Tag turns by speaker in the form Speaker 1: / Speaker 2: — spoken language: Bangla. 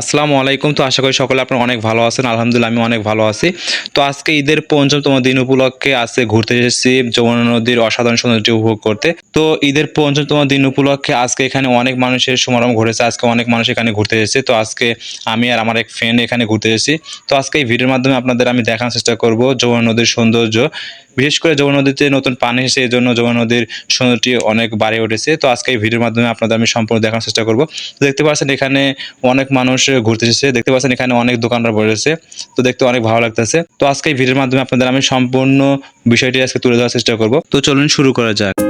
Speaker 1: আসসালামু আলাইকুম। তো আশা করি সকলে আপনারা অনেক ভালো আছেন। আলহামদুলিল্লাহ, আমি অনেক ভালো আছি। তো আজকে ঈদের পঞ্চমতম দিন উপলক্ষে আজকে ঘুরতে এসেছি যমুনা নদীর অসাধারণ সৌন্দর্য উপভোগ করতে। তো ঈদের পঞ্চমতম দিন উপলক্ষে আজকে এখানে অনেক মানুষের সমারোহ ঘটেছে। আজকে অনেক মানুষ এখানে ঘুরতে এসেছে। তো আজকে আমি আর আমার এক ফ্রেন্ড এখানে ঘুরতে এসেছি। তো আজকে এই ভিডিওর মাধ্যমে আপনাদের আমি দেখানোর চেষ্টা করব যমুনা নদীর সৌন্দর্য। বিশেষ করে যমুনা নদীতে নতুন পানি এসে এই জন্য যমুনা নদীর সৌন্দর্যটি অনেক বাড়ে উঠেছে। তো আজকে এই ভিডিওর মাধ্যমে আপনাদের আমি সম্পূর্ণ দেখানোর চেষ্টা করব। দেখতে পাচ্ছেন এখানে অনেক মানুষ ঘুরতে এসেছে। দেখতে পাচ্ছেন এখানে অনেক দোকানরা বসেছে তো দেখতে অনেক ভালো লাগতেছে। তো আজকে এই ভিডিওর মাধ্যমে আপনাদের আমি সম্পূর্ণ বিষয়টি আজকে তুলে দেওয়ার চেষ্টা করব। তো চলুন শুরু করা যাক।